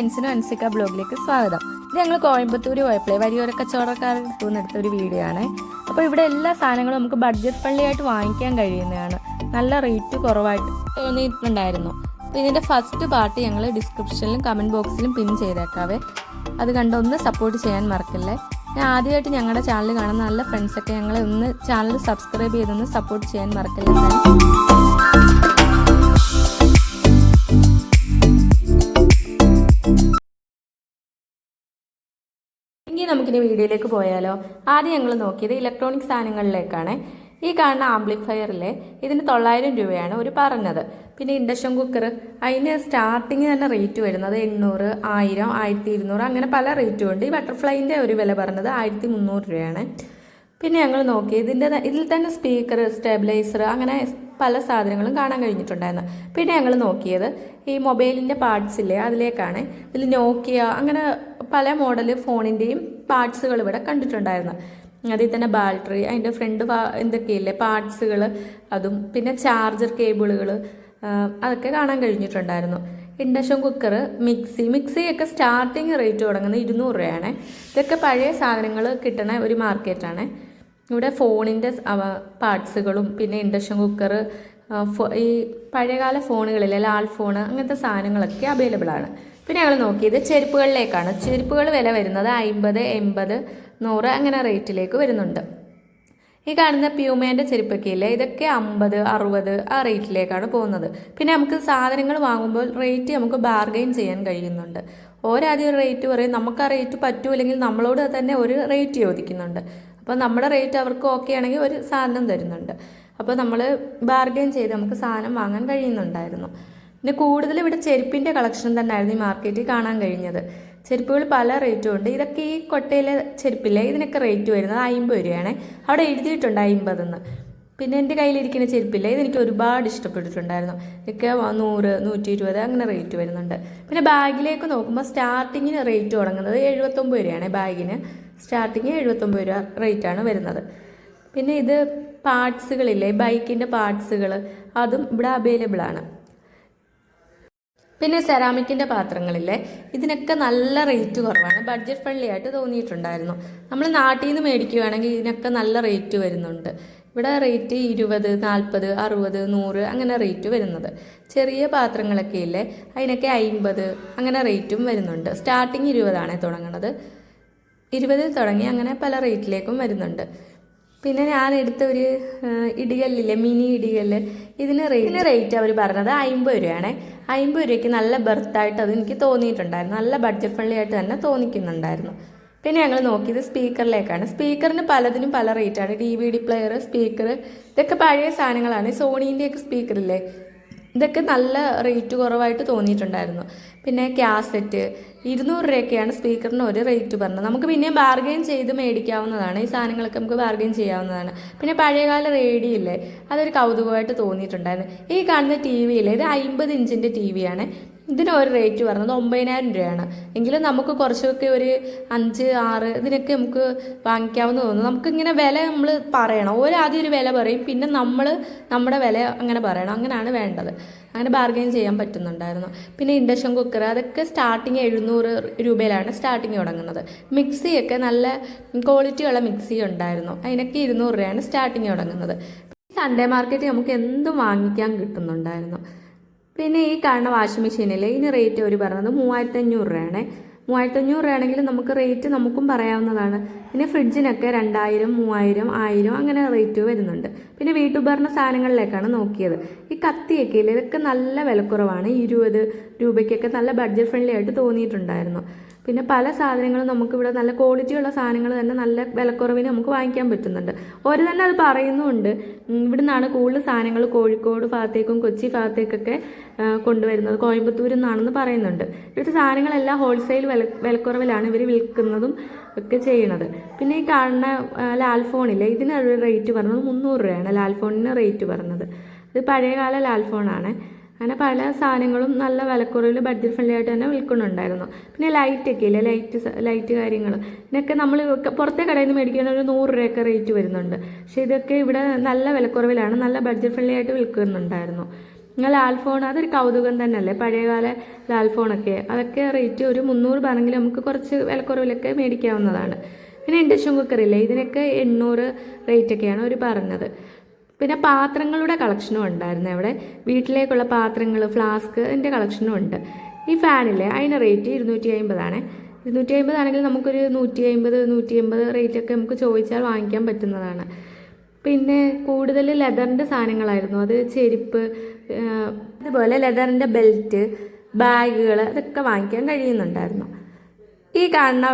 ഫ്രണ്ട്സിനും അൻസിക്ക ബ്ലോഗിലേക്ക് സ്വാഗതം. ഇത് ഞങ്ങൾ കോയമ്പത്തൂർ പോയപ്പോഴേ വലിയൊരു കച്ചവടക്കാരൻ എടുത്ത ഒരു വീഡിയോ ആണ് അപ്പോൾ ഇവിടെ എല്ലാ സാധനങ്ങളും നമുക്ക് ബഡ്ജറ്റ് ഫ്രണ്ട്ലിയായിട്ട് വാങ്ങിക്കാൻ കഴിയുന്നതാണ്. നല്ല റേറ്റ് കുറവായിട്ട് തോന്നിയിട്ടുണ്ടായിരുന്നു. അപ്പോൾ ഇതിന്റെ ഫസ്റ്റ് പാർട്ട് ഞങ്ങൾ ഡിസ്ക്രിപ്ഷനിലും കമന്റ് ബോക്സിലും പിൻ ചെയ്തേക്കാവേ. അത് കണ്ട് ഒന്ന് സപ്പോർട്ട് ചെയ്യാൻ മറക്കല്ലേ. ഞാൻ ആദ്യമായിട്ട് ഞങ്ങളുടെ ചാനൽ കാണുന്ന നല്ല ഫ്രണ്ട്സൊക്കെ ഞങ്ങളെ ഒന്ന് ചാനൽ സബ്സ്ക്രൈബ് ചെയ്തൊന്ന് സപ്പോർട്ട് ചെയ്യാൻ മറക്കല്ലേ നമുക്കിനി വീഡിയോയിലേക്ക് പോയാലോ? ആദ്യം ഞങ്ങൾ നോക്കിയത് ഇലക്ട്രോണിക് സാധനങ്ങളിലേക്കാണ്. ഈ കാണുന്ന ആംപ്ലിഫയറിലെ ഇതിന് തൊള്ളായിരം രൂപയാണ് ഒരു പറഞ്ഞത്. പിന്നെ ഇൻഡക്ഷൻ കുക്കർ അതിന് സ്റ്റാർട്ടിങ് തന്നെ റേറ്റ് വരുന്നത് എണ്ണൂറ് ആയിരം ആയിരത്തി ഇരുന്നൂറ് അങ്ങനെ പല റേറ്റും ഉണ്ട്. ഈ ബട്ടർഫ്ലൈന്റെ ഒരു വില പറഞ്ഞത് ആയിരത്തി മുന്നൂറ് രൂപയാണ്. പിന്നെ ഞങ്ങൾ നോക്കി ഇതിന്റെ ഇതിൽ തന്നെ സ്പീക്കർ സ്റ്റെബിലൈസർ അങ്ങനെ പല സാധനങ്ങളും കാണാൻ കഴിഞ്ഞിട്ടുണ്ടായിരുന്നു. പിന്നെ ഞങ്ങൾ നോക്കിയത് ഈ മൊബൈലിന്റെ പാർട്സ് ഇല്ലേ അതിലേക്കാണ്. ഇതിൽ നോക്കിയ അങ്ങനെ പല മോഡൽ ഫോണിന്റെയും പാർട്സുകൾ ഇവിടെ കണ്ടിട്ടുണ്ടായിരുന്നു. അതിൽ തന്നെ ബാറ്ററി അതിന്റെ ഫ്രണ്ട് എന്തൊക്കെയില്ലേ പാർട്സുകൾ അതും പിന്നെ ചാർജർ കേബിളുകൾ അതൊക്കെ കാണാൻ കഴിഞ്ഞിട്ടുണ്ടായിരുന്നു. ഇൻഡക്ഷൻ കുക്കർ മിക്സി മിക്സിയൊക്കെ സ്റ്റാർട്ടിങ് റേറ്റ് തുടങ്ങുന്നത് ഇരുന്നൂറ് രൂപയാണ്. ഇതൊക്കെ പഴയ സാധനങ്ങൾ കിട്ടണ ഒരു മാർക്കറ്റാണ്. ഇവിടെ ഫോണിന്റെ പാർട്സുകളും പിന്നെ ഇൻഡക്ഷൻ കുക്കർ ഈ പഴയകാല ഫോണുകളിലെ ലാൽ ഫോൺ അങ്ങനത്തെ സാധനങ്ങളൊക്കെ അവൈലബിൾ ആണ് പിന്നെ ഞങ്ങൾ നോക്കിയത് ചെരുപ്പുകളിലേക്കാണ്. ചെരുപ്പുകൾ വില വരുന്നത് അമ്പത് എൺപത് നൂറ് അങ്ങനെ റേറ്റിലേക്ക് വരുന്നുണ്ട്. ഈ കാണുന്ന പ്യൂമേന്റെ ചെരുപ്പൊക്കെ ഇല്ലേ ഇതൊക്കെ അമ്പത് അറുപത് ആ റേറ്റിലേക്കാണ് പോകുന്നത്. പിന്നെ നമുക്ക് സാധനങ്ങൾ വാങ്ങുമ്പോൾ റേറ്റ് നമുക്ക് ബാർഗെയിൻ ചെയ്യാൻ കഴിയുന്നുണ്ട്. ഓരാദ്യം റേറ്റ് പറയും നമുക്ക് ആ റേറ്റ് പറ്റൂല്ലെങ്കിൽ നമ്മളോട് തന്നെ ഒരു റേറ്റ് ചോദിക്കുന്നുണ്ട്. അപ്പോൾ നമ്മുടെ റേറ്റ് അവർക്ക് ഓക്കെ ആണെങ്കിൽ ഒരു സാധനം തരുന്നുണ്ട്. അപ്പോൾ നമ്മൾ ബാർഗെയിൻ ചെയ്ത് നമുക്ക് സാധനം വാങ്ങാൻ കഴിയുന്നുണ്ടായിരുന്നു. പിന്നെ കൂടുതൽ ഇവിടെ ചെരുപ്പിന്റെ കളക്ഷൻ തന്നെയായിരുന്നു ഈ മാർക്കറ്റിൽ കാണാൻ കഴിഞ്ഞത്. ചെരുപ്പുകൾ പല റേറ്റും ഉണ്ട്. ഇതൊക്കെ ഈ കൊട്ടയിലെ ചെരുപ്പില്ലേ? ഇതിനൊക്കെ റേറ്റ് വരുന്നത് അമ്പത് രൂപയാണ്. അവിടെ എഴുതിയിട്ടുണ്ട് അമ്പതെന്ന് പിന്നെ എന്റെ കയ്യിലിരിക്കുന്ന ചെരുപ്പില്ലേ? ഇതെനിക്ക് ഒരുപാട് ഇഷ്ടപ്പെട്ടിട്ടുണ്ടായിരുന്നു. ഇതൊക്കെ നൂറ് നൂറ്റി ഇരുപത് അങ്ങനെ റേറ്റ് വരുന്നുണ്ട്. പിന്നെ ബാഗിലേക്ക് നോക്കുമ്പോൾ സ്റ്റാർട്ടിങ്ങിന് റേറ്റ് തുടങ്ങുന്നത് എഴുപത്തൊമ്പത് രൂപയാണ് ബാഗിന്. സ്റ്റാർട്ടിങ് എഴുപത്തൊമ്പത് രൂപ റേറ്റാണ് വരുന്നത്. പിന്നെ ഇത് പാർട്സുകളില്ലേ? ബൈക്കിന്റെ പാർട്സുകൾ. അതും ഇവിടെ അവൈലബിൾ ആണ് പിന്നെ സെറാമിക്കിന്റെ പാത്രങ്ങളില്ലേ ഇതിനൊക്കെ നല്ല റേറ്റ് കുറവാണ്. ബഡ്ജറ്റ് ഫ്രണ്ട്ലി ആയിട്ട് തോന്നിയിട്ടുണ്ടായിരുന്നു. നമ്മൾ നാട്ടിൽ നിന്ന് മേടിക്കുകയാണെങ്കിൽ ഇതിനൊക്കെ നല്ല റേറ്റ് വരുന്നുണ്ട്. ഇവിടെ റേറ്റ് ഇരുപത് നാൽപ്പത് അറുപത് നൂറ് അങ്ങനെ റേറ്റ് വരുന്നത്. ചെറിയ പാത്രങ്ങളൊക്കെ ഇല്ലേ അതിനൊക്കെ അമ്പത് അങ്ങനെ റേറ്റും വരുന്നുണ്ട്. സ്റ്റാർട്ടിങ് ഇരുപതാണ് തുടങ്ങുന്നത് ഇരുപതിൽ തുടങ്ങി അങ്ങനെ പല റേറ്റിലേക്കും വരുന്നുണ്ട്. പിന്നെ ഞാൻ എടുത്ത ഒരു ഇടികല്ലില്ലേ മിനി ഇടികല്ല്. ഇതിന് റേറ്റ് റേറ്റ് അവർ പറഞ്ഞത് അമ്പത് രൂപയാണ്. അമ്പത് രൂപയ്ക്ക് നല്ല ബെർത്തായിട്ട് അത് എനിക്ക് തോന്നിയിട്ടുണ്ടായിരുന്നു. നല്ല ബഡ്ജറ്റ് ഫ്രണ്ട്ലി ആയിട്ട് തന്നെ തോന്നിക്കുന്നുണ്ടായിരുന്നു. പിന്നെ ഞങ്ങൾ നോക്കിയത് സ്പീക്കറിലേക്കാണ്. സ്പീക്കറിന് പലതിനും പല റേറ്റാണ് D V D player speaker ഇതൊക്കെ പഴയ സാധനങ്ങളാണ്. സോണീന്റെയൊക്കെ സ്പീക്കറില്ലേ ഇതൊക്കെ നല്ല റേറ്റ് കുറവായിട്ട് തോന്നിയിട്ടുണ്ടായിരുന്നു. പിന്നെ കാസറ്റ്. ഇരുന്നൂറ് രൂപയൊക്കെയാണ് സ്പീക്കറിന് ഒരു റേറ്റ് പറഞ്ഞത്. നമുക്ക് പിന്നെയും ബാർഗെയിൻ ചെയ്ത് മേടിക്കാവുന്നതാണ്. ഈ സാധനങ്ങളൊക്കെ നമുക്ക് ബാർഗെയിൻ ചെയ്യാവുന്നതാണ്. പിന്നെ പഴയകാല റേഡിയോ ഇല്ലേ അതൊരു കൗതുകമായിട്ട് തോന്നിയിട്ടുണ്ടായിരുന്നു. ഈ കാണുന്ന ടി വിയിലെ ഇത് അമ്പത് ഇഞ്ചിന്റെ ടി വിയാണ് ഇതിന് ഒരു റേറ്റ് പറഞ്ഞത് ഒമ്പതിനായിരം രൂപയാണ്. എങ്കിലും നമുക്ക് കുറച്ചൊക്കെ ഒരു അഞ്ച് ആറ് ഇതിനൊക്കെ നമുക്ക് വാങ്ങിക്കാവുന്ന തോന്നുന്നു. നമുക്കിങ്ങനെ വില നമ്മൾ പറയണം. ഒരു ആദ്യം ഒരു വില പറയും. പിന്നെ നമ്മൾ നമ്മുടെ വില അങ്ങനെ പറയണം. അങ്ങനെയാണ് വേണ്ടത്. അങ്ങനെ ബാർഗെയിൻ ചെയ്യാൻ പറ്റുന്നുണ്ടായിരുന്നു. പിന്നെ ഇൻഡക്ഷൻ കുക്കർ അതൊക്കെ സ്റ്റാർട്ടിങ് എഴുന്നൂറ് രൂപയിലാണ് സ്റ്റാർട്ടിങ് തുടങ്ങുന്നത്. മിക്സിയൊക്കെ നല്ല ക്വാളിറ്റിയുള്ള മിക്സി ഉണ്ടായിരുന്നു. അതിനൊക്കെ ഇരുന്നൂറ് രൂപയാണ് സ്റ്റാർട്ടിങ് തുടങ്ങുന്നത്. സൺഡേ മാർക്കറ്റിൽ നമുക്ക് എന്തും വാങ്ങിക്കാൻ കിട്ടുന്നുണ്ടായിരുന്നു. പിന്നെ ഈ കാണുന്ന വാഷിംഗ് മെഷീനിൽ ഇനി റേറ്റ് അവർ പറഞ്ഞത് മൂവായിരത്തഞ്ഞൂറ് രൂപയാണ്. മൂവായിരത്തഞ്ഞൂറ് രൂപയാണെങ്കിൽ നമുക്ക് റേറ്റ് നമുക്കും പറയാവുന്നതാണ്. പിന്നെ ഫ്രിഡ്ജിനൊക്കെ രണ്ടായിരം മൂവായിരം ആയിരം അങ്ങനെ റേറ്റ് വരുന്നുണ്ട്. പിന്നെ വീട്ടുപകരണ സാധനങ്ങളിലേക്കാണ് നോക്കിയത്. ഈ കത്തിയൊക്കെ ഇല്ലേ ഇതൊക്കെ നല്ല വിലക്കുറവാണ്. ഇരുപത് രൂപയ്ക്കൊക്കെ നല്ല ബഡ്ജറ്റ് ഫ്രണ്ട്ലി ആയിട്ട് തോന്നിയിട്ടുണ്ടായിരുന്നു. പിന്നെ പല സാധനങ്ങളും നമുക്കിവിടെ നല്ല ക്വാളിറ്റിയുള്ള സാധനങ്ങൾ തന്നെ നല്ല വിലക്കുറവിന് നമുക്ക് വാങ്ങിക്കാൻ പറ്റുന്നുണ്ട്. അവർ തന്നെ അത് പറയുന്നുമുണ്ട് ഇവിടെ നിന്നാണ് കൂടുതൽ സാധനങ്ങൾ കോഴിക്കോട് ഭാഗത്തേക്കും കൊച്ചി ഭാഗത്തേക്കൊക്കെ കൊണ്ടുവരുന്നത്. കോയമ്പത്തൂരിൽ നിന്നാണെന്ന് പറയുന്നുണ്ട്. ഇവിടുത്തെ സാധനങ്ങളെല്ലാം ഹോൾസെയിൽ വില വിലക്കുറവിലാണ് ഇവർ വിൽക്കുന്നതും ഒക്കെ ചെയ്യണത്. പിന്നെ ഈ കാണുന്ന ലാൽഫോണില്ല ലാൽ ഇതിന് റേറ്റ് പറഞ്ഞത് മുന്നൂറ് രൂപയാണ്. ലാൽഫോണിന് റേറ്റ് പറഞ്ഞത്. ഇത് പഴയകാല ലാൽ ഫോണാണ് അങ്ങനെ പല സാധനങ്ങളും നല്ല വിലക്കുറവിൽ ബഡ്ജറ്റ് ഫ്രണ്ട്ലി ആയിട്ട് തന്നെ വിൽക്കുന്നുണ്ടായിരുന്നു. പിന്നെ ലൈറ്റൊക്കെ ഇല്ലേ? ലൈറ്റ് ലൈറ്റ് കാര്യങ്ങൾ ഇതിനൊക്കെ നമ്മൾ പുറത്തെ കടയിൽ നിന്ന് മേടിക്കുന്ന ഒരു നൂറ് രൂപയൊക്കെ റേറ്റ് വരുന്നുണ്ട്. പക്ഷേ ഇതൊക്കെ ഇവിടെ നല്ല വിലക്കുറവിലാണ് നല്ല ബഡ്ജറ്റ് ഫ്രണ്ട്ലി ആയിട്ട് വിൽക്കുന്നുണ്ടായിരുന്നു. ലാൽഫോൺ അതൊരു കൗതുകം തന്നെയല്ലേ? പഴയകാല ലാൽഫോണൊക്കെ അതൊക്കെ റേറ്റ് ഒരു മുന്നൂറ് പറഞ്ഞെങ്കിൽ നമുക്ക് കുറച്ച് വിലക്കുറവിലൊക്കെ മേടിക്കാവുന്നതാണ്. പിന്നെ ഇൻഡക്ഷൻ കുക്കറില്ലേ ഇതിനൊക്കെ എണ്ണൂറ് റേറ്റൊക്കെയാണ് അവർ പറഞ്ഞത്. പിന്നെ പാത്രങ്ങളുടെ കളക്ഷനും ഉണ്ടായിരുന്നു അവിടെ. വീട്ടിലേക്കുള്ള പാത്രങ്ങൾ ഫ്ലാസ്ക് എന്റെ കളക്ഷനും ഉണ്ട്. ഈ ഫാനില്ലേ അതിന് റേറ്റ് ഇരുന്നൂറ്റി അമ്പതാണ് ഇരുന്നൂറ്റി അമ്പത് ആണെങ്കിൽ നമുക്കൊരു നൂറ്റി അമ്പത് നൂറ്റി അമ്പത് റേറ്റൊക്കെ നമുക്ക് ചോദിച്ചാൽ വാങ്ങിക്കാൻ പറ്റുന്നതാണ്. പിന്നെ കൂടുതൽ ലെതറിന്റെ സാധനങ്ങളായിരുന്നു. അത് ചെരുപ്പ് അതുപോലെ ലെതറിന്റെ ബെൽറ്റ് ബാഗുകൾ അതൊക്കെ വാങ്ങിക്കാൻ കഴിയുന്നുണ്ടായിരുന്നു. ഈ കാണുന്ന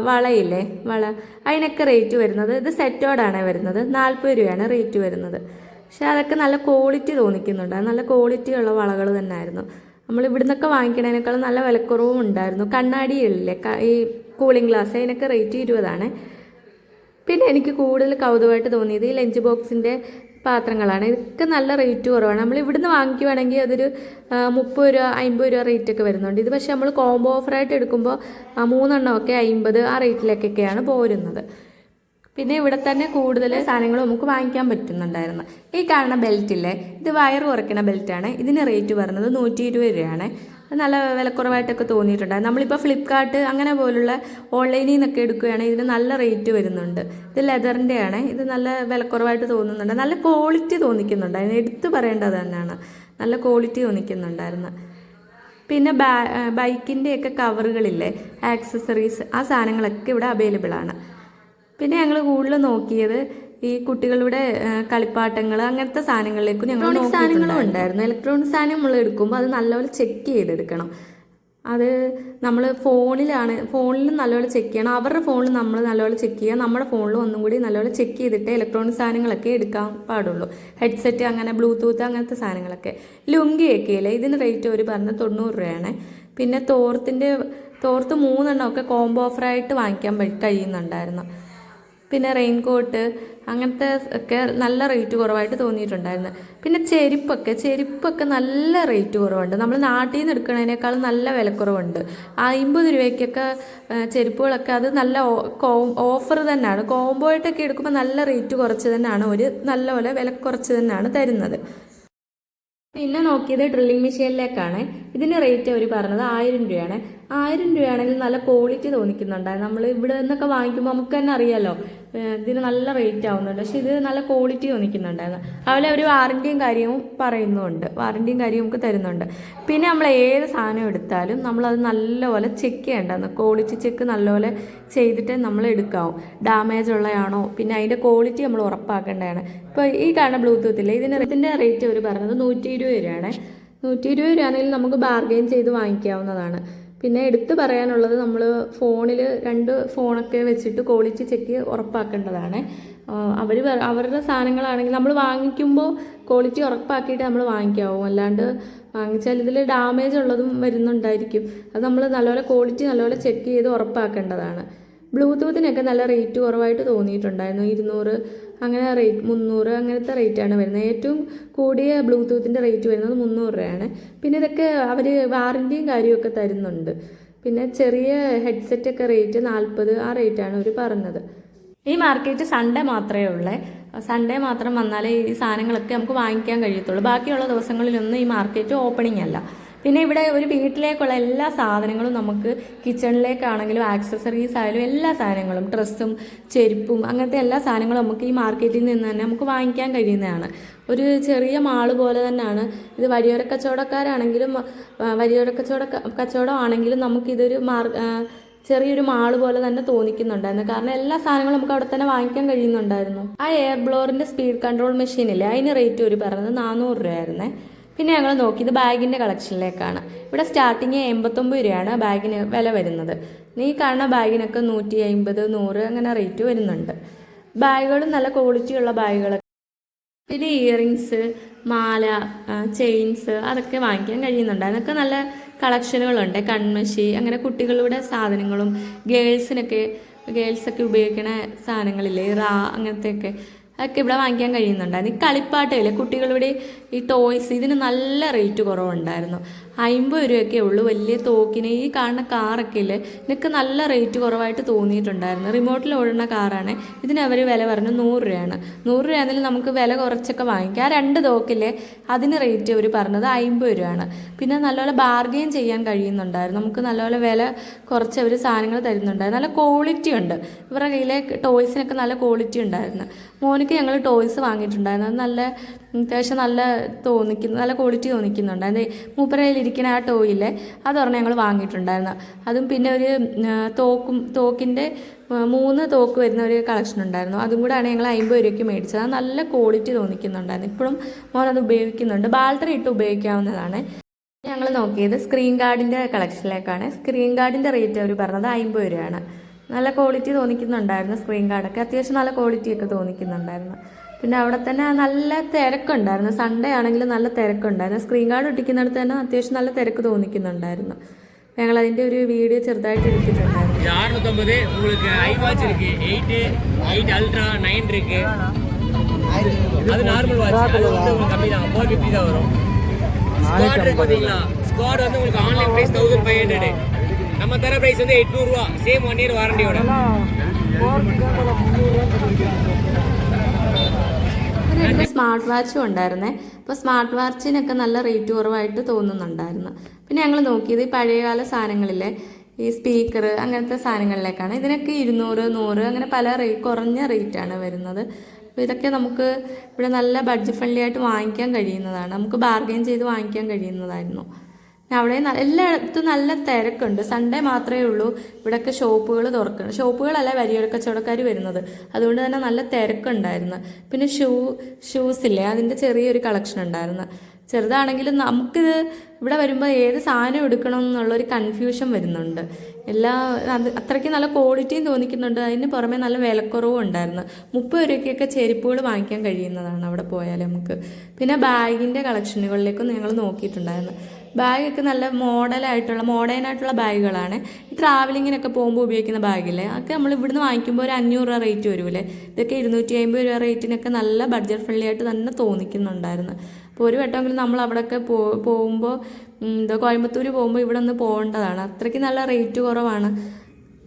വളയില്ലേ? വള. അതിനൊക്കെ റേറ്റ് വരുന്നത്. ഇത് സെറ്റോടാണ് വരുന്നത്. നാൽപ്പത് രൂപയാണ് റേറ്റ് വരുന്നത്. പക്ഷെ അതൊക്കെ നല്ല ക്വാളിറ്റി തോന്നിക്കുന്നുണ്ട്. നല്ല ക്വാളിറ്റി ഉള്ള വളകൾ തന്നെയായിരുന്നു നമ്മൾ ഇവിടുന്നൊക്കെ വാങ്ങിക്കണതിനേക്കാൾ നല്ല വിലക്കുറവും ഉണ്ടായിരുന്നു. കണ്ണാടിയില്ലേ ഈ കൂളിംഗ് ഗ്ലാസ് അതിനൊക്കെ റേറ്റ് ഇരുപതാണ്. പിന്നെ എനിക്ക് കൂടുതൽ കൗതുകമായിട്ട് തോന്നിയത് ഈ ലഞ്ച് ബോക്സിന്റെ പാത്രങ്ങളാണ്. ഇതൊക്കെ നല്ല റേറ്റ് കുറവാണ്. നമ്മൾ ഇവിടുന്ന് വാങ്ങിക്കുവാണെങ്കിൽ അതൊരു മുപ്പത് രൂപ അമ്പത് രൂപ റേറ്റ് ഒക്കെ വരുന്നുണ്ട്. ഇത് പക്ഷേ നമ്മൾ കോംബോ ഓഫറായിട്ട് എടുക്കുമ്പോൾ മൂന്നെണ്ണമൊക്കെ അമ്പത് ആ റേറ്റിലേക്കൊക്കെയാണ് പോരുന്നത്. പിന്നെ ഇവിടെ തന്നെ കൂടുതൽ സാധനങ്ങൾ നമുക്ക് വാങ്ങിക്കാൻ പറ്റുന്നുണ്ടായിരുന്നു. ഈ കാണുന്ന ബെൽറ്റ് ഇല്ലേ? ഇത് വയർ കുറയ്ക്കുന്ന ബെൽറ്റാണ് ഇതിന് റേറ്റ് പറഞ്ഞത് നൂറ്റി ഇരുപത് രൂപയാണ്. നല്ല വിലക്കുറവായിട്ടൊക്കെ തോന്നിയിട്ടുണ്ടായിരുന്നു നമ്മളിപ്പോൾ ഫ്ലിപ്കാർട്ട് അങ്ങനെ പോലുള്ള ഓൺലൈനിൽ നിന്നൊക്കെ എടുക്കുകയാണെങ്കിൽ ഇതിന് നല്ല റേറ്റ് വരുന്നുണ്ട്. ഇത് ലെതറിന്റെ ആണ് ഇത് നല്ല വിലക്കുറവായിട്ട് തോന്നുന്നുണ്ട്. നല്ല ക്വാളിറ്റി തോന്നിക്കുന്നുണ്ട്. അതിന് എടുത്തു പറയേണ്ടത് തന്നെയാണ്. നല്ല ക്വാളിറ്റി തോന്നിക്കുന്നുണ്ടായിരുന്നു. പിന്നെ ബാ ബൈക്കിന്റെയൊക്കെ കവറുകളില്ലേ ആക്സസറീസ് ആ സാധനങ്ങളൊക്കെ ഇവിടെ അവൈലബിൾ ആണ്. പിന്നെ ഞങ്ങൾ കൂടുതൽ നോക്കിയത് ഈ കുട്ടികളുടെ കളിപ്പാട്ടങ്ങൾ അങ്ങനത്തെ സാധനങ്ങളിലേക്കും ഞങ്ങൾ ഇലക്ട്രോണിക് സാധനങ്ങളും ഉണ്ടായിരുന്നു. ഇലക്ട്രോണിക് സാധനം നമ്മൾ എടുക്കുമ്പോൾ അത് നല്ലപോലെ ചെക്ക് ചെയ്തെടുക്കണം. അത് നമ്മൾ ഫോണിലാണ് ഫോണിലും നല്ലപോലെ ചെക്ക് ചെയ്യണം. അവരുടെ ഫോണിൽ നമ്മൾ നല്ലപോലെ ചെക്ക് ചെയ്യുക നമ്മുടെ ഫോണിൽ ഒന്നും കൂടി നല്ലപോലെ ചെക്ക് ചെയ്തിട്ട് ഇലക്ട്രോണിക് സാധനങ്ങളൊക്കെ എടുക്കാൻ പാടുള്ളൂ. ഹെഡ്സെറ്റ് അങ്ങനെ ബ്ലൂടൂത്ത് അങ്ങനത്തെ സാധനങ്ങളൊക്കെ. ലുങ്കിയൊക്കെ ഇല്ലേ ഇതിന് റേറ്റ് ഒരു പറഞ്ഞ തൊണ്ണൂറ് രൂപയാണ്. പിന്നെ തോർത്തിന്റെ തോർത്ത് മൂന്നെണ്ണമൊക്കെ കോംബോ ഓഫറായിട്ട് വാങ്ങിക്കാൻ കഴിയുന്നുണ്ടായിരുന്നു. പിന്നെ റെയിൻകോട്ട് അങ്ങനത്തെ ഒക്കെ നല്ല റേറ്റ് കുറവായിട്ട് തോന്നിയിട്ടുണ്ടായിരുന്നു. പിന്നെ ചെരുപ്പൊക്കെ ചെരുപ്പൊക്കെ നല്ല റേറ്റ് കുറവുണ്ട്. നമ്മൾ നാട്ടിൽ നിന്ന് എടുക്കുന്നതിനേക്കാൾ നല്ല വിലക്കുറവുണ്ട്. അമ്പത് രൂപയ്ക്കൊക്കെ ചെരുപ്പുകളൊക്കെ അത് നല്ല ഓഫർ തന്നെയാണ് കോംബോ ആയിട്ടൊക്കെ എടുക്കുമ്പോൾ നല്ല റേറ്റ് കുറച്ച് തന്നെയാണ് ഒരു നല്ലപോലെ വില കുറച്ച് തന്നെയാണ് തരുന്നത്. പിന്നെ നോക്കിയത് ഡ്രില്ലിംഗ് മെഷീനിലേക്കാണ്. ഇതിന് റേറ്റ് അവർ പറഞ്ഞത് ആയിരം രൂപയാണ്. ആയിരം രൂപയാണെങ്കിൽ നല്ല ക്വാളിറ്റി തോന്നിക്കുന്നുണ്ടായിരുന്നു നമ്മൾ ഇവിടെ നിന്നൊക്കെ വാങ്ങിക്കുമ്പോൾ നമുക്ക് തന്നെ അറിയാലോ. ഏഹ് ഇതിന് നല്ല റേറ്റ് ആവുന്നുണ്ട്. പക്ഷെ ഇത് നല്ല ക്വാളിറ്റി തോന്നിക്കുന്നുണ്ടായിരുന്നു അതുപോലെ അവർ വാറന്റിയും കാര്യവും പറയുന്നുണ്ട്. വാറന്റിയും കാര്യവും നമുക്ക് തരുന്നുണ്ട്. പിന്നെ നമ്മൾ ഏത് സാധനം എടുത്താലും നമ്മളത് നല്ലപോലെ ചെക്ക് ചെയ്യേണ്ടതെന്ന് ക്വാളിറ്റി ചെക്ക് നല്ലപോലെ ചെയ്തിട്ട് നമ്മൾ എടുക്കാവും. ഡാമേജ് ഉള്ളതാണോ? പിന്നെ അതിന്റെ ക്വാളിറ്റി നമ്മൾ ഉറപ്പാക്കേണ്ടതാണ്. ഇപ്പോൾ ഈ കാണുന്ന ബ്ലൂടൂത്തില്ലേ ഇതിന്റെ ഇതിന്റെ റേറ്റ് അവർ പറഞ്ഞത് നൂറ്റി ഇരുപത് രൂപയാണ്. നൂറ്റി ഇരുപത് രൂപയാണെങ്കിൽ നമുക്ക് ബാർഗെയിൻ ചെയ്ത് വാങ്ങിക്കാവുന്നതാണ്. പിന്നെ എടുത്തു പറയാനുള്ളത് നമ്മൾ ഫോണിൽ രണ്ട് ഫോണൊക്കെ വെച്ചിട്ട് ക്വാളിറ്റി ചെക്ക് ഉറപ്പാക്കേണ്ടതാണ്. അവർ അവരുടെ സാധനങ്ങളാണെങ്കിൽ നമ്മൾ വാങ്ങിക്കുമ്പോൾ ക്വാളിറ്റി ഉറപ്പാക്കിയിട്ട് നമ്മൾ വാങ്ങിക്കാവും. അല്ലാണ്ട് വാങ്ങിച്ചാൽ ഇതിൽ ഡാമേജ് ഉള്ളതും വരുന്നുണ്ടായിരിക്കും. അത് നമ്മൾ നല്ലപോലെ ക്വാളിറ്റി നല്ലപോലെ ചെക്ക് ചെയ്ത് ഉറപ്പാക്കേണ്ടതാണ്. ബ്ലൂടൂത്തിനൊക്കെ നല്ല റേറ്റ് കുറവായിട്ട് തോന്നിയിട്ടുണ്ടായിരുന്നു. ഇരുന്നൂറ് അങ്ങനെ റേറ്റ് മുന്നൂറ് അങ്ങനത്തെ റേറ്റാണ് വരുന്നത്. ഏറ്റവും കൂടിയ ബ്ലൂടൂത്തിന്റെ റേറ്റ് വരുന്നത് മുന്നൂറ് രൂപയാണ്. പിന്നെ ഇതൊക്കെ അവർ വാറന്റിയും കാര്യമൊക്കെ തരുന്നുണ്ട്. പിന്നെ ചെറിയ ഹെഡ്സെറ്റൊക്കെ റേറ്റ് നാൽപ്പത് ആ റേറ്റാണ് അവർ പറഞ്ഞത്. ഈ മാർക്കറ്റ് സൺഡേ മാത്രമേ ഉള്ളേ. സൺഡേ മാത്രം വന്നാലേ ഈ സാധനങ്ങളൊക്കെ നമുക്ക് വാങ്ങിക്കാൻ കഴിയത്തുള്ളൂ. ബാക്കിയുള്ള ദിവസങ്ങളിലൊന്നും ഈ മാർക്കറ്റ് ഓപ്പണിംഗ് അല്ല. പിന്നെ ഇവിടെ ഒരു വീട്ടിലേക്കുള്ള എല്ലാ സാധനങ്ങളും നമുക്ക് കിച്ചണിലേക്കാണെങ്കിലും ആക്സസറീസ് ആയാലും എല്ലാ സാധനങ്ങളും ഡ്രസ്സും ചെരുപ്പും അങ്ങനത്തെ എല്ലാ സാധനങ്ങളും നമുക്ക് ഈ മാർക്കറ്റിൽ നിന്ന് തന്നെ നമുക്ക് വാങ്ങിക്കാൻ കഴിയുന്നതാണ്. ഒരു ചെറിയ മാൾ പോലെ തന്നെയാണ്. ഇത് വഴിയോര കച്ചവടക്കാരാണെങ്കിലും വഴിയോര കച്ചവട കച്ചവടമാണെങ്കിലും നമുക്കിതൊരു മാർ ചെറിയൊരു മാൾ പോലെ തന്നെ തോന്നിക്കുന്നുണ്ടായിരുന്നു. കാരണം എല്ലാ സാധനങ്ങളും നമുക്ക് അവിടെ തന്നെ വാങ്ങിക്കാൻ കഴിയുന്നുണ്ടായിരുന്നു. ആ എയർ ബ്ലോറിന്റെ സ്പീഡ് കൺട്രോൾ മെഷീനില്ലേ അതിന് റേറ്റ് ഒരു പറഞ്ഞത് നാനൂറ് രൂപയായിരുന്നേ. പിന്നെ ഞങ്ങൾ നോക്കിയത് ബാഗിന്റെ കളക്ഷനിലേക്കാണ്. ഇവിടെ സ്റ്റാർട്ടിങ് എൺപത്തൊമ്പത് രൂപയാണ് ബാഗിന് വില വരുന്നത്. നീ കാണുന്ന ബാഗിനൊക്കെ നൂറ്റി അമ്പത് നൂറ് അങ്ങനെ റേറ്റ് വരുന്നുണ്ട്. ബാഗുകളും നല്ല ക്വാളിറ്റിയുള്ള ബാഗുകളൊക്കെ. പിന്നെ ഇയറിങ്സ് മാല ചെയിൻസ് അതൊക്കെ വാങ്ങിക്കാൻ കഴിയുന്നുണ്ട്. അതൊക്കെ നല്ല കളക്ഷനുകളുണ്ട് കൺമശി അങ്ങനെ കുട്ടികളുടെ സാധനങ്ങളും ഗേൾസിനൊക്കെ ഗേൾസൊക്കെ ഉപയോഗിക്കുന്ന സാധനങ്ങളില്ലേ റാ അങ്ങനത്തെയൊക്കെ അതൊക്കെ ഇവിടെ വാങ്ങിക്കാൻ കഴിയുന്നുണ്ടായിരുന്നു ഈ കളിപ്പാട്ടയിലെ കുട്ടികളുടെ ഈ ടോയ്സ് ഇതിന് നല്ല റേറ്റ് കുറവുണ്ടായിരുന്നു. അമ്പത് രൂപയൊക്കെ ഉള്ളൂ. വലിയ തോക്കിന് ഈ കാണുന്ന കാറൊക്കെ ഇല്ലേ നിനക്ക് നല്ല റേറ്റ് കുറവായിട്ട് തോന്നിയിട്ടുണ്ടായിരുന്നു. റിമോട്ടിൽ ഓടുന്ന കാറാണ് ഇതിന് അവർ വില പറഞ്ഞു നൂറ് രൂപയാണ്. നൂറ് രൂപയാണെങ്കിൽ നമുക്ക് വില കുറച്ചൊക്കെ വാങ്ങിക്കാം. ആ രണ്ട് തോക്കില്ലേ അതിന് റേറ്റ് അവർ പറഞ്ഞത് അമ്പത് രൂപയാണ്. പിന്നെ നല്ലപോലെ ബാർഗെയിൻ ചെയ്യാൻ കഴിയുന്നുണ്ടായിരുന്നു. നമുക്ക് നല്ലപോലെ വില കുറച്ച് അവർ സാധനങ്ങൾ തരുന്നുണ്ടായിരുന്നു. നല്ല ക്വാളിറ്റി ഉണ്ട്. ഇവരുടെ കയ്യിലെ ടോയ്സിനൊക്കെ നല്ല ക്വാളിറ്റി ഉണ്ടായിരുന്നു. മോനിക്ക് ഞങ്ങൾ ടോയ്സ് വാങ്ങിയിട്ടുണ്ടായിരുന്നു. നല്ല അത്യാവശ്യം നല്ല തോന്നിക്കുന്നു നല്ല ക്വാളിറ്റി തോന്നിക്കുന്നുണ്ട്. മൂപ്പരയിൽ ഇരിക്കുന്ന ആ ടോയില്ലേ അതൊരെണ്ണം ഞങ്ങൾ വാങ്ങിയിട്ടുണ്ടായിരുന്നു. അതും പിന്നെ ഒരു തോക്കും തോക്കിന്റെ മൂന്ന് തോക്ക് വരുന്ന ഒരു കളക്ഷൻ ഉണ്ടായിരുന്നു. അതും കൂടെയാണ് ഞങ്ങൾ അമ്പത് രൂപയ്ക്ക് മേടിച്ചത്. അത് നല്ല ക്വാളിറ്റി തോന്നിക്കുന്നുണ്ടായിരുന്നു. ഇപ്പോഴും മോനത് അത് ഉപയോഗിക്കുന്നുണ്ട്. ബാൽട്ടറി ഇട്ട് ഉപയോഗിക്കാവുന്നതാണ്. ഞങ്ങൾ നോക്കിയത് സ്ക്രീൻ ഗാർഡിന്റെ കളക്ഷനിലേക്കാണ് സ്ക്രീൻ ഗാർഡിന്റെ റേറ്റ് അവർ പറഞ്ഞത് അമ്പത് രൂപയാണ്. നല്ല ക്വാളിറ്റി തോന്നിക്കുന്നുണ്ടായിരുന്നു സ്ക്രീൻ ഗാർഡൊക്കെ അത്യാവശ്യം നല്ല ക്വാളിറ്റിയൊക്കെ തോന്നിക്കുന്നുണ്ടായിരുന്നു. പിന്നെ അവിടെ തന്നെ നല്ല തിരക്കുണ്ടായിരുന്നു സൺഡേ ആണെങ്കിലും നല്ല തിരക്കുണ്ടായിരുന്നു സ്ക്രീൻ ഗാർഡ് ഒട്ടിക്കുന്നിടത്ത് തന്നെ അത്യാവശ്യം നല്ല തിരക്ക് തോന്നിക്കുന്നുണ്ടായിരുന്നു ഞങ്ങൾ അതിൻ്റെ ഒരു വീഡിയോ ചെറുതായിട്ട് എടുത്തിട്ടുണ്ടായിരുന്നു இது அறுநூத்தம்பது உங்களுக்கு ஐ வாட்ச் இருக்கு எயிட் எயிட் அல்ட்ரா நைன் இருக்கு அது நார்மல் வாட்ச் அது வந்து உங்களுக்கு கம்மி தான் ஃபோர் ஃபிஃப்டி தான் வரும் ஸ்குவாட் இருக்கு பார்த்தீங்களா ஸ்குவாட் வந்து உங்களுக்கு online price thousand five hundred நம்ம தர ப்ரைஸ் வந்து எட்நூறுவா சேம் ஒன் இயர் வாரண்டியோட പിന്നെ എനിക്ക് സ്മാർട്ട് വാച്ചും ഉണ്ടായിരുന്നേ. അപ്പോൾ സ്മാർട്ട് വാച്ചിനൊക്കെ നല്ല റേറ്റ് കുറവായിട്ട് തോന്നുന്നുണ്ടായിരുന്നു. പിന്നെ ഞങ്ങൾ നോക്കിയത് ഈ പഴയകാല സാധനങ്ങളിലെ ഈ സ്പീക്കർ അങ്ങനത്തെ സാധനങ്ങളിലേക്കാണ്. ഇതിനൊക്കെ ഇരുന്നൂറ് നൂറ് അങ്ങനെ പല റേ കുറഞ്ഞ റേറ്റാണ് വരുന്നത്. അപ്പോൾ ഇതൊക്കെ നമുക്ക് ഇവിടെ നല്ല ബഡ്ജറ്റ് ഫ്രണ്ട്ലി ആയിട്ട് വാങ്ങിക്കാൻ കഴിയുന്നതാണ്. നമുക്ക് ബാർഗെയിൻ ചെയ്ത് വാങ്ങിക്കാൻ കഴിയുന്നതായിരുന്നു. അവിടെ എല്ലായിടത്തും നല്ല തിരക്കുണ്ട്. സൺഡേ മാത്രമേ ഉള്ളൂ. ഇവിടെയൊക്കെ ഷോപ്പുകൾ തുറക്കുന്നത് ഷോപ്പുകളല്ല വരിക കച്ചവടക്കാർ വരുന്നത്. അതുകൊണ്ട് തന്നെ നല്ല തിരക്കുണ്ടായിരുന്നു. പിന്നെ ഷൂ ഷൂസ് ഇല്ലേ അതിന്റെ ചെറിയൊരു കളക്ഷൻ ഉണ്ടായിരുന്നു. ചെറുതാണെങ്കിലും നമുക്കിത് ഇവിടെ വരുമ്പോൾ ഏത് സാധനം എടുക്കണം എന്നുള്ളൊരു കൺഫ്യൂഷൻ വരുന്നുണ്ട്. എല്ലാ അത് അത്രയ്ക്ക് നല്ല ക്വാളിറ്റിയും തോന്നിക്കുന്നുണ്ട്. അതിന് പുറമെ നല്ല വിലക്കുറവും ഉണ്ടായിരുന്നു. മുപ്പത് രൂപയ്ക്കൊക്കെ ചെരുപ്പുകൾ വാങ്ങിക്കാൻ കഴിയുന്നതാണ് അവിടെ പോയാൽ നമുക്ക്. പിന്നെ ബാഗിന്റെ കളക്ഷനുകളിലേക്കും ഞങ്ങൾ നോക്കിയിട്ടുണ്ടായിരുന്നു. ബാഗൊക്കെ നല്ല മോഡലായിട്ടുള്ള മോഡേൺ ആയിട്ടുള്ള ബാഗുകളാണ്. ട്രാവലിങ്ങിനൊക്കെ പോകുമ്പോൾ ഉപയോഗിക്കുന്ന ബാഗില്ലേ? അതൊക്കെ നമ്മൾ ഇവിടുന്ന് വാങ്ങിക്കുമ്പോൾ ഒരു അഞ്ഞൂറ് രൂപ റേറ്റ് വരുമല്ലേ ഇതൊക്കെ ഇരുന്നൂറ്റി അമ്പത് രൂപ റേറ്റിനൊക്കെ നല്ല ബഡ്ജറ്റ് ഫ്രണ്ട്ലി ആയിട്ട് തന്നെ തോന്നിക്കുന്നുണ്ടായിരുന്നു. അപ്പോൾ ഒരു വട്ടമെങ്കിലും നമ്മൾ അവിടെയൊക്കെ പോകുമ്പോൾ എന്താ കോയമ്പത്തൂർ പോകുമ്പോൾ ഇവിടെ ഒന്ന് പോകേണ്ടതാണ്. അത്രയ്ക്ക് നല്ല റേറ്റ് കുറവാണ്.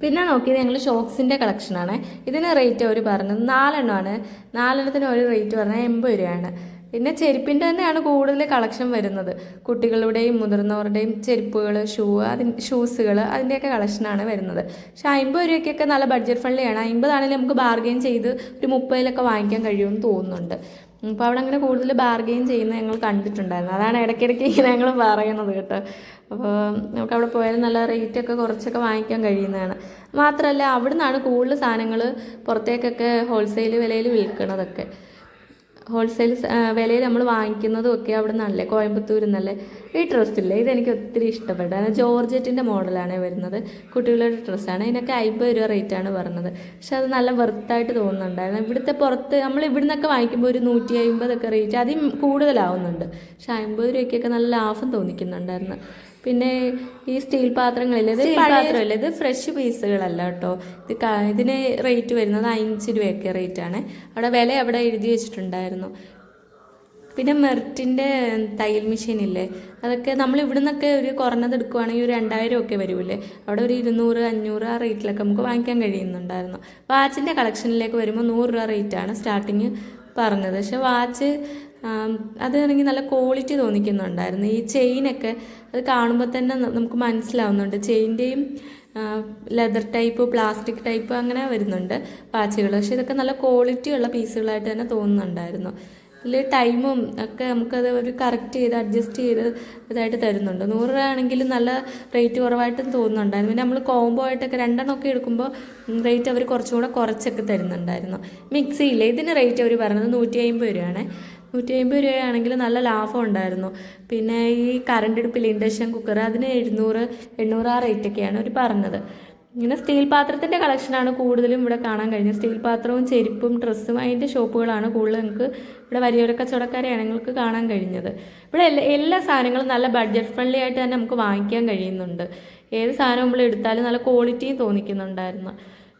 പിന്നെ നോക്കിയത് ഞങ്ങൾ ഷോക്സിന്റെ കളക്ഷനാണ് ഇതിന് റേറ്റ് അവർ പറഞ്ഞത് നാലെണ്ണമാണ്. നാലെണ്ണത്തിന് ഒരു റേറ്റ് പറഞ്ഞാൽ എൺപത് രൂപയാണ്. പിന്നെ ചെരുപ്പിന്റെ തന്നെയാണ് കൂടുതൽ കളക്ഷൻ വരുന്നത്. കുട്ടികളുടെയും മുതിർന്നവരുടെയും ചെരുപ്പുകൾ ഷൂ അതിന് ഷൂസുകൾ അതിന്റെയൊക്കെ കളക്ഷനാണ് വരുന്നത്. പക്ഷേ അമ്പത് രൂപയ്ക്കൊക്കെ നല്ല ബഡ്ജറ്റ് ഫ്രണ്ട്ലിയാണ്. അമ്പതാണെങ്കിലും നമുക്ക് ബാർഗെയിൻ ചെയ്ത് ഒരു മുപ്പതിലൊക്കെ വാങ്ങിക്കാൻ കഴിയുമെന്ന് തോന്നുന്നുണ്ട്. അപ്പോൾ അവിടെ അങ്ങനെ കൂടുതൽ ബാർഗെയിൻ ചെയ്യുന്നത് ഞങ്ങൾ കണ്ടിട്ടുണ്ടായിരുന്നു. അതാണ് ഇടയ്ക്കിടയ്ക്ക് ഇങ്ങനെ ഞങ്ങൾ പറയുന്നത് കേട്ടോ. അപ്പോൾ നമുക്ക് അവിടെ പോയാൽ നല്ല റേറ്റൊക്കെ കുറച്ചൊക്കെ വാങ്ങിക്കാൻ കഴിയുന്നതാണ്. മാത്രമല്ല അവിടുന്നാണ് കൂടുതൽ സാധനങ്ങൾ പുറത്തേക്കൊക്കെ ഹോൾസെയിൽ വിലയിൽ വിൽക്കുന്നതൊക്കെ ഹോൾസെയിൽ വിലയിൽ നമ്മൾ വാങ്ങിക്കുന്നതും ഒക്കെ അവിടെ നിന്നല്ലേ കോയമ്പത്തൂർ നിന്നല്ലേ? ഈ ഡ്രസ്സില്ലേ ഇതെനിക്ക് ഒത്തിരി ഇഷ്ടപ്പെട്ടു അത് ജോർജറ്റിന്റെ മോഡലാണ് വരുന്നത്. കുട്ടികളുടെ ഡ്രസ്സാണ് ഇതിനൊക്കെ അമ്പത് രൂപ റേറ്റാണ് പറഞ്ഞത്. പക്ഷെ അത് നല്ല വെർത്തായിട്ട് തോന്നുന്നുണ്ടായിരുന്നു. ഇവിടുത്തെ പുറത്ത് നമ്മൾ ഇവിടുന്നൊക്കെ വാങ്ങിക്കുമ്പോൾ ഒരു നൂറ്റി അമ്പതൊക്കെ റേറ്റ് അതിൽ കൂടുതലാവുന്നുണ്ട്. പക്ഷെ അമ്പത് രൂപയ്ക്കൊക്കെ നല്ല ലാഭം തോന്നിക്കുന്നുണ്ടായിരുന്നു. പിന്നെ ഈ സ്റ്റീൽ പാത്രങ്ങളിൽ ഇത് പാത്രമല്ല ഇത് ഫ്രഷ് പീസുകളല്ല കേട്ടോ. ഇത് ഇതിന് റേറ്റ് വരുന്നത് അഞ്ച് രൂപയൊക്കെ ആണ്. അവിടെ വില അവിടെ എഴുതി വെച്ചിട്ടുണ്ടായിരുന്നു. പിന്നെ മെറിറ്റിന്റെ തയ്യൽ മെഷീൻ ഇല്ലേ അതൊക്കെ നമ്മൾ ഇവിടെ നിന്നൊക്കെ ഒരു കുറഞ്ഞത് എടുക്കുവാണെങ്കിൽ ഒരു രണ്ടായിരം ഒക്കെ വരുമല്ലേ അവിടെ ഒരു ഇരുന്നൂറ് അഞ്ഞൂറ് ആ റേറ്റിലൊക്കെ നമുക്ക് വാങ്ങിക്കാൻ കഴിയുന്നുണ്ടായിരുന്നു. വാച്ചിന്റെ കളക്ഷനിലേക്ക് വരുമ്പോൾ നൂറ് രൂപ റേറ്റ് ആണ് സ്റ്റാർട്ടിങ് പറഞ്ഞത്. പക്ഷെ വാച്ച് അതാണെങ്കിൽ നല്ല ക്വാളിറ്റി തോന്നിക്കുന്നുണ്ടായിരുന്നു. ഈ ചെയിനൊക്കെ അത് കാണുമ്പോൾ തന്നെ നമുക്ക് മനസ്സിലാവുന്നുണ്ട്. ചെയിന്റെയും ലെതർ ടൈപ്പ് പ്ലാസ്റ്റിക് ടൈപ്പ് അങ്ങനെ വരുന്നുണ്ട് വാച്ചുകൾ പക്ഷെ ഇതൊക്കെ നല്ല ക്വാളിറ്റി ഉള്ള പീസുകളായിട്ട് തന്നെ തോന്നുന്നുണ്ടായിരുന്നു. ഇതിൽ ടൈമും ഒക്കെ നമുക്കത് ഒരു കറക്റ്റ് ചെയ്ത് അഡ്ജസ്റ്റ് ചെയ്ത് ഇതായിട്ട് തരുന്നുണ്ട്. നൂറ് രൂപ ആണെങ്കിലും നല്ല റേറ്റ് കുറവായിട്ടും തോന്നുന്നുണ്ടായിരുന്നു. പിന്നെ നമ്മൾ കോംബോ ആയിട്ടൊക്കെ രണ്ടെണ്ണമൊക്കെ എടുക്കുമ്പോൾ റേറ്റ് അവർ കുറച്ചും കൂടെ കുറച്ചൊക്കെ തരുന്നുണ്ടായിരുന്നു. മിക്സിയില്ല ഇതിന് റേറ്റ് അവർ പറഞ്ഞത് നൂറ്റി അമ്പത് രൂപയാണ്. നൂറ്റി അമ്പത് രൂപയാണെങ്കിൽ നല്ല ലാഭം ഉണ്ടായിരുന്നു. പിന്നെ ഈ കറണ്ട് അടുപ്പിൽ ഇൻഡക്ഷൻ കുക്കർ അതിന് എഴുന്നൂറ് എണ്ണൂറ് ആ റേറ്റൊക്കെയാണ് അവർ പറഞ്ഞത്. ഇങ്ങനെ സ്റ്റീൽ പാത്രത്തിന്റെ കളക്ഷനാണ് കൂടുതലും ഇവിടെ കാണാൻ കഴിഞ്ഞത്. സ്റ്റീൽ പാത്രവും ചെരുപ്പും ഡ്രസ്സും അതിന്റെ ഷോപ്പുകളാണ് കൂടുതൽ നിങ്ങൾക്ക് ഇവിടെ വലിയൊരു കച്ചവടക്കാരെയാണ് നിങ്ങൾക്ക് കാണാൻ കഴിഞ്ഞത്. ഇവിടെ എല്ലാ എല്ലാ സാധനങ്ങളും നല്ല ബഡ്ജറ്റ് ഫ്രണ്ട്ലി ആയിട്ട് തന്നെ നമുക്ക് വാങ്ങിക്കാൻ കഴിയുന്നുണ്ട്. ഏത് സാധനം നമ്മൾ എടുത്താലും നല്ല ക്വാളിറ്റിയും തോന്നിക്കുന്നുണ്ടായിരുന്നു.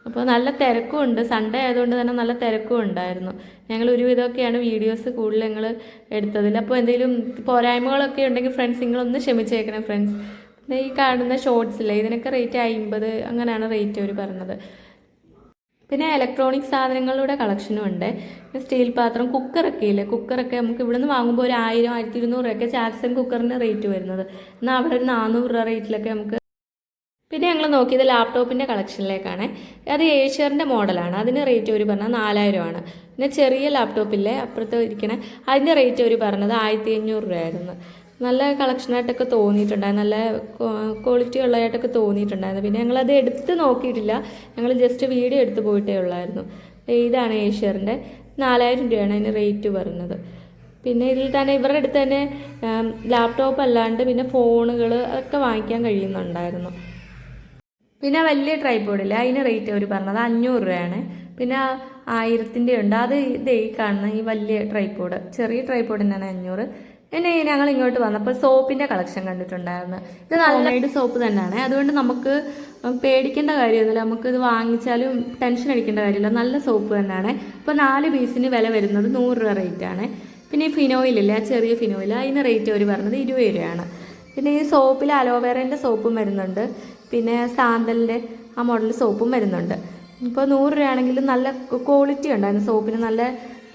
അപ്പോൾ നല്ല തിരക്കും ഉണ്ട്. സൺഡേ ആയതുകൊണ്ട് തന്നെ നല്ല തിരക്കും ഉണ്ടായിരുന്നു. ഞങ്ങൾ ഒരുവിധമൊക്കെയാണ് വീഡിയോസ് കൂടുതൽ ഞങ്ങൾ എടുത്തതിൽ അപ്പോൾ എന്തെങ്കിലും പോരായ്മകളൊക്കെ ഉണ്ടെങ്കിൽ ഫ്രണ്ട്സ് നിങ്ങളൊന്ന് ക്ഷമിച്ചേക്കണം ഫ്രണ്ട്സ് പിന്നെ ഈ കാണുന്ന ഷോർട്സില്ലേ ഇതിനൊക്കെ റേറ്റ് അമ്പത് അങ്ങനെയാണ് റേറ്റ് അവർ പറഞ്ഞത്. പിന്നെ ഇലക്ട്രോണിക് സാധനങ്ങളുടെ കളക്ഷനും ഉണ്ട്. സ്റ്റീൽ പാത്രം കുക്കറൊക്കെ ഇല്ലേ കുക്കറൊക്കെ നമുക്ക് ഇവിടുന്ന് വാങ്ങുമ്പോൾ ഒരു ആയിരം ആയിരത്തി ഇരുന്നൂറ് രൂപയൊക്കെ ചാക്സൺ കുക്കറിന് റേറ്റ് വരുന്നത്. എന്നാൽ അവിടെ ഒരു നാനൂറ് രൂപ റേറ്റിലൊക്കെ നമുക്ക് പിന്നെ ഞങ്ങൾ നോക്കിയത് ലാപ്ടോപ്പിന്റെ കളക്ഷനിലേക്കാണ്. അത് ഏഷ്യറിന്റെ മോഡലാണ്. അതിന് റേറ്റ് ഒരു പറഞ്ഞാൽ നാലായിരമാണ് പിന്നെ ചെറിയ ലാപ്ടോപ്പില്ലേ അപ്പുറത്ത് ഇരിക്കണേ അതിന്റെ റേറ്റ് ഒരു പറഞ്ഞത് ആയിരത്തി അഞ്ഞൂറ് രൂപയായിരുന്നു. നല്ല കളക്ഷനായിട്ടൊക്കെ തോന്നിയിട്ടുണ്ടായിരുന്നു. നല്ല ക്വാളിറ്റി ഉള്ളതായിട്ടൊക്കെ തോന്നിയിട്ടുണ്ടായിരുന്നു. പിന്നെ ഞങ്ങളത് എടുത്ത് നോക്കിയിട്ടില്ല. ഞങ്ങൾ ജസ്റ്റ് വീഡിയോ എടുത്ത് പോയിട്ടേ ഉള്ളായിരുന്നു. ഇതാണ് ഏഷ്യറിന്റെ നാലായിരം രൂപയാണ് അതിന് റേറ്റ് പറഞ്ഞത്. പിന്നെ ഇതിൽ തന്നെ ഇവരുടെ അടുത്ത് തന്നെ ലാപ്ടോപ്പ് അല്ലാണ്ട് പിന്നെ ഫോണുകൾ അതൊക്കെ വാങ്ങിക്കാൻ കഴിയുന്നുണ്ടായിരുന്നു. പിന്നെ വലിയ ട്രൈപ്പോഡില്ല അതിന് റേറ്റ് അവർ പറഞ്ഞത് അഞ്ഞൂറ് രൂപയാണ്. പിന്നെ ആയിരത്തിന്റെ ഉണ്ട്. അത് ഇതേ കാണുന്ന ഈ വലിയ ട്രൈപോഡ് ചെറിയ ട്രൈപ്പോഡിനാണ് അഞ്ഞൂറ്. പിന്നെ ഞങ്ങൾ ഇങ്ങോട്ട് വന്നപ്പോൾ സോപ്പിന്റെ കളക്ഷൻ കണ്ടിട്ടുണ്ടായിരുന്നു. ഇത് നല്ലതായിട്ട് സോപ്പ് തന്നെയാണ്. അതുകൊണ്ട് നമുക്ക് പേടിക്കേണ്ട കാര്യമൊന്നുമില്ല. നമുക്ക് ഇത് വാങ്ങിച്ചാലും ടെൻഷൻ അടിക്കേണ്ട കാര്യമില്ല. നല്ല സോപ്പ് തന്നെയാണ്. ഇപ്പോൾ നാല് പീസിന് വില വരുന്നത് നൂറ് രൂപ റേറ്റാണ് പിന്നെ ഈ ഫിനോയിലില്ല ചെറിയ ഫിനോയിൽ അതിന് റേറ്റ് അവർ പറഞ്ഞത് ഇരുപത് രൂപയാണ്. പിന്നെ ഈ സോപ്പിൽ അലോവേറേന്റെ സോപ്പും വരുന്നുണ്ട്. പിന്നെ സാന്തലിന്റെ ആ മോഡൽ സോപ്പും വരുന്നുണ്ട്. ഇപ്പോൾ നൂറ് രൂപയാണെങ്കിൽ നല്ല ക്വാളിറ്റി ഉണ്ടായിരുന്നു. സോപ്പിന് നല്ല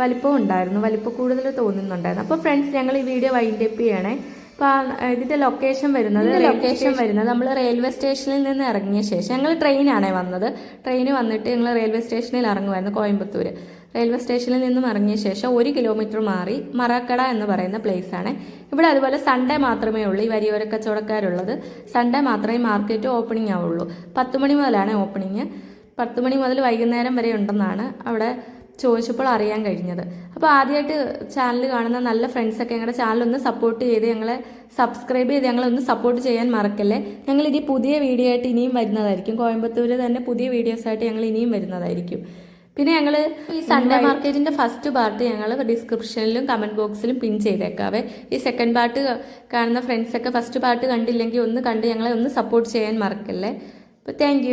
വലിപ്പം ഉണ്ടായിരുന്നു. വലിപ്പം കൂടുതൽ തോന്നുന്നുണ്ടായിരുന്നു. അപ്പോൾ ഫ്രണ്ട്സ് ഞങ്ങൾ ഈ വീഡിയോ വൈൻഡ് അപ്പ് ചെയ്യണേ. അപ്പോൾ ഇതിന്റെ ലൊക്കേഷൻ വരുന്നത് ലൊക്കേഷൻ വരുന്നത് നമ്മൾ റെയിൽവേ സ്റ്റേഷനിൽ നിന്ന് ഇറങ്ങിയ ശേഷം. ഞങ്ങൾ ട്രെയിനാണേ വന്നത്. ട്രെയിന് വന്നിട്ട് ഞങ്ങൾ റെയിൽവേ സ്റ്റേഷനിൽ ഇറങ്ങുമായിരുന്നു കോയമ്പത്തൂർ റെയിൽവേ സ്റ്റേഷനിൽ നിന്നും ഇറങ്ങിയ ശേഷം ഒരു കിലോമീറ്റർ മാറി മറാക്കട എന്ന് പറയുന്ന place ആണ്. ഇവിടെ അതുപോലെ സൺഡേ മാത്രമേ ഉള്ളൂ. ഈ വരിയോര കച്ചവടക്കാരുള്ളത് സൺഡേ മാത്രമേ മാർക്കറ്റ് ഓപ്പണിംഗ് ആവുള്ളൂ. പത്ത് മണി മുതലാണ് ഓപ്പണിങ് പത്ത് മണി മുതൽ വൈകുന്നേരം വരെ ഉണ്ടെന്നാണ് അവിടെ ചോദിച്ചപ്പോൾ അറിയാൻ കഴിഞ്ഞത്. അപ്പോൾ ആദ്യമായിട്ട് ചാനൽ കാണുന്ന നല്ല ഫ്രണ്ട്സൊക്കെ ഞങ്ങളുടെ ചാനൽ ഒന്ന് സപ്പോർട്ട് ചെയ്ത് ഞങ്ങളെ സബ്സ്ക്രൈബ് ചെയ്ത് ഞങ്ങളൊന്ന് സപ്പോർട്ട് ചെയ്യാൻ മറക്കല്ലേ? ഞങ്ങൾ ഇനി പുതിയ വീഡിയോ ആയിട്ട് ഇനിയും വരുന്നതായിരിക്കും. കോയമ്പത്തൂർ തന്നെ പുതിയ വീഡിയോസായിട്ട് ഞങ്ങൾ ഇനിയും വരുന്നതായിരിക്കും. പിന്നെ ഞങ്ങൾ ഈ സൺഡേ മാർക്കറ്റിന്റെ ഫസ്റ്റ് പാർട്ട് ഞങ്ങൾ ഡിസ്ക്രിപ്ഷനിലും കമന്റ് ബോക്സിലും പിൻ ചെയ്തേക്കാവേ. ഈ സെക്കൻഡ് പാർട്ട് കാണുന്ന ഫ്രണ്ട്സൊക്കെ ഫസ്റ്റ് പാർട്ട് കണ്ടില്ലെങ്കിൽ ഒന്ന് കണ്ട് ഞങ്ങളെ ഒന്ന് സപ്പോർട്ട് ചെയ്യാൻ മറക്കല്ലേ? അപ്പോൾ താങ്ക്